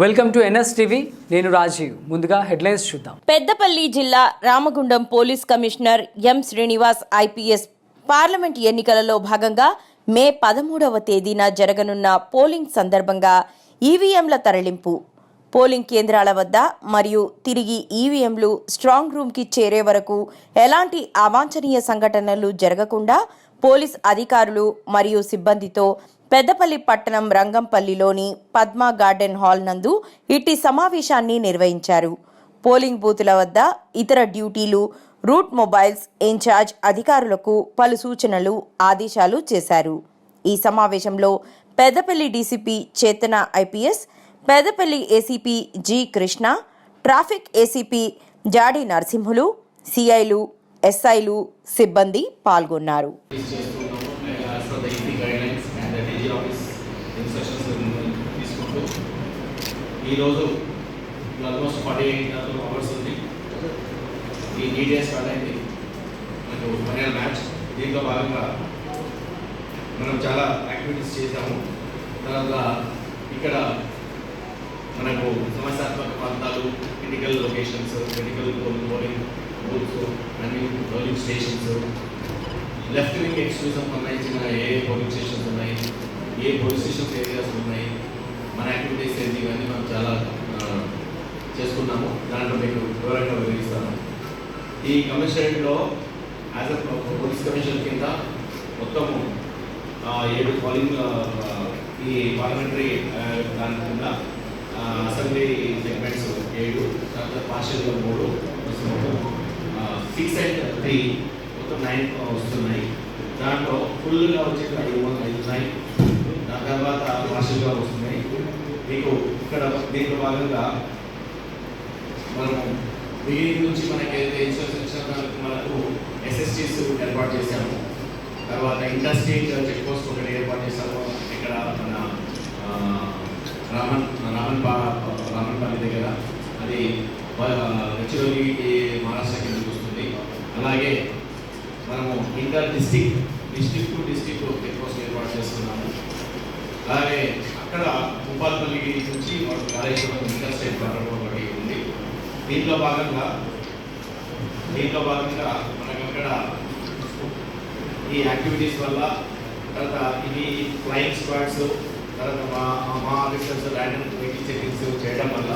Welcome to NS TV నేను రాజీవ్. ముందుగా headlines చూద్దాం. పెద్దపల్లి జిల్లా Ramagundam police commissioner M Srinivas IPS parliament ఎన్నికలలో భాగంగా మే పదమూడవ తేదీన జరగనున్న పోలింగ్ సందర్భంగా ఈవీఎంల తరలింపు. పోలింగ్ కేంద్రాల వద్ద మరియు తిరిగి ఈవీఎంలు స్ట్రాంగ్ రూమ్కి చేరే వరకు ఎలాంటి అవాంఛనీయ సంఘటనలు జరగకుండా పోలీస్ అధికారులు మరియు సిబ్బందితో పెద్దపల్లి పట్టణం రంగంపల్లిలోని పద్మా గార్డెన్ హాల్ నందు ఇట్టి సమావేశాన్ని నిర్వహించారు. పోలింగ్ బూతుల వద్ద ఇతర డ్యూటీలు రూట్ మొబైల్స్ ఇన్ఛార్జ్ అధికారులకు పలు సూచనలు ఆదేశాలు చేశారు. ఈ సమావేశంలో Peddapalli DCP Chetana IPS Peddapalli ACP G Krishna traffic ACP Jadi Narasimhulu సిఐలు ఎస్ఐలు సిబ్బంది పాల్గొన్నారు చేస్తున్నాము as per the EC guidelines and DG office instructions తీసుకుంటూ ఈరోజు ఆల్మోస్ట్ ఫార్టీ ఎయిట్ అవర్స్ ఉంది. ఈ నీట్ డేస్ స్టార్ట్ అయింది మనకు ఫైనల్ మ్యాచ్ దీంట్లో భాగంగా మనం చాలా యాక్టివిటీస్ చేశాము. తర్వాత ఇక్కడ మనకు సమస్యాత్మక ప్రాంతాలు critical locations critical polling booths అన్ని polling stations left wing extremism సంబంధించిన ఏ పోలింగ్ స్టేషన్స్ ఉన్నాయి? ఏ పోలీస్ స్టేషన్ ఏరియాస్ ఉన్నాయి మన యాక్టివిటీస్ ఏంటి ఇవన్నీ మనం చాలా చేసుకున్నాము దాంట్లో మీకు వివరంగా వివరిస్తాను. ఈ కమిషనరేట్లో యాజ్ అ పోలీస్ కమిషనర్ కింద మొత్తము ఏడు పోలింగ్ ఈ పార్లమెంటరీ దాని కింద అసెంబ్లీ సెగ్మెంట్స్ ఏడు తర్వాత పార్షల్గా మూడు మొత్తం సిక్స్ అండ్ త్రీ మొత్తం నైన్ వస్తున్నాయి. దాంట్లో ఫుల్గా వచ్చేది ఐదు వందల ఐదు ఉన్నాయి తర్వాత పార్షల్గా వస్తున్నాయి. మీకు ఇక్కడ దీంట్లో భాగంగా మనం బిగినింగ్ నుంచి మనకి ఏదైతే మనకు ఎస్ఎస్టీస్ ఏర్పాటు చేశాము. తర్వాత ఇండస్ట్రీ చెక్ పోస్ట్ ఒకటి ఏర్పాటు చేశాము. ఇక్కడ మన ఆ, రామన్ రామన్ పా రామన్పల్లి దగ్గర. అది హెచ్ఓకి మహారాష్ట్ర కిందకి వస్తుంది. అలాగే మనము inter district district to district check post ఏర్పాటు చేస్తున్నాము. అలాగే అక్కడ భూపాలపల్లి నుంచి మనకు కాళేశ్వరం ఇంటర్ స్టేట్ బార్డర్ ఒకటి ఉంది. దీంట్లో భాగంగా దీంట్లో భాగంగా మనకు అక్కడ ఈ యాక్టివిటీస్ వల్ల తర్వాత ఇవి ఫ్లయింగ్ స్క్వాడ్స్ తర్వాత మా మా ఆఫీసర్స్ ర్యాండమ్ వెహికల్ చెకింగ్స్ చేయడం వల్ల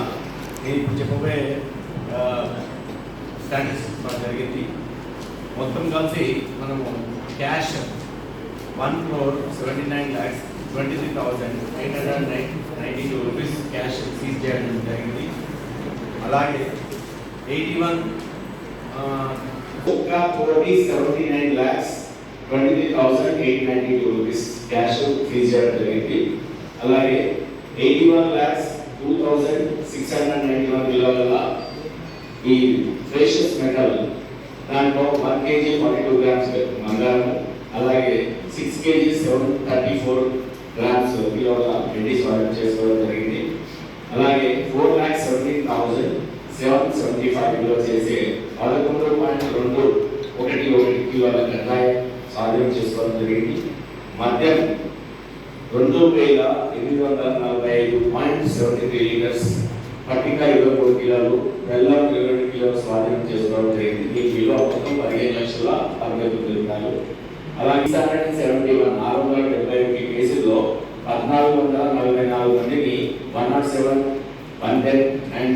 నేను ఇప్పుడు చెప్పబోయే స్టాటిస్టిక్స్ మాకు జరిగింది. మొత్తం కలిసి మనము cash one crore seventy nine lakhs twenty three thousand eight hundred nine ninety two rupees cash seize చేయడం జరిగింది. అలాగే ఎయిటీ వన్ ఒక కోటి seventy nine lakhs twenty three thousand eight ninety two rupees cash seize చేయడం జరిగింది. అలాగే eighty one lakhs two thousand six hundred ninety one కిలోల ఈ ఫ్రెషస్ మెటల్ దాంట్లో one kg forty two grams బంగారం అలాగే six kg seven thirty four grams కిలోల వెండి స్వాగతం చేసుకోవడం జరిగింది. అలాగే four lakh seventeen thousand seven seventy five kilo చేసే పదకొండు పాయింట్ రెండు ఒకటి ఒకటి కిలోల గంజాయి స్వాధీనం చేసుకోవడం జరిగింది. మద్యం రెండు వేల ఎనిమిది వందల నలభై ఐదు పాయింట్ సెవెంటీ త్రీ లీటర్స్ పట్టిక ఇరవై మూడు కిలోలు బెల్లం ఇరవై రెండు కిలోలు స్వాధీనం చేసుకోవడం జరిగింది. దీని విలువ మొత్తం పదిహేను లక్షల అరవై తొమ్మిది రూపాయలు. అలాగే సెవెంటీ 107, 110 and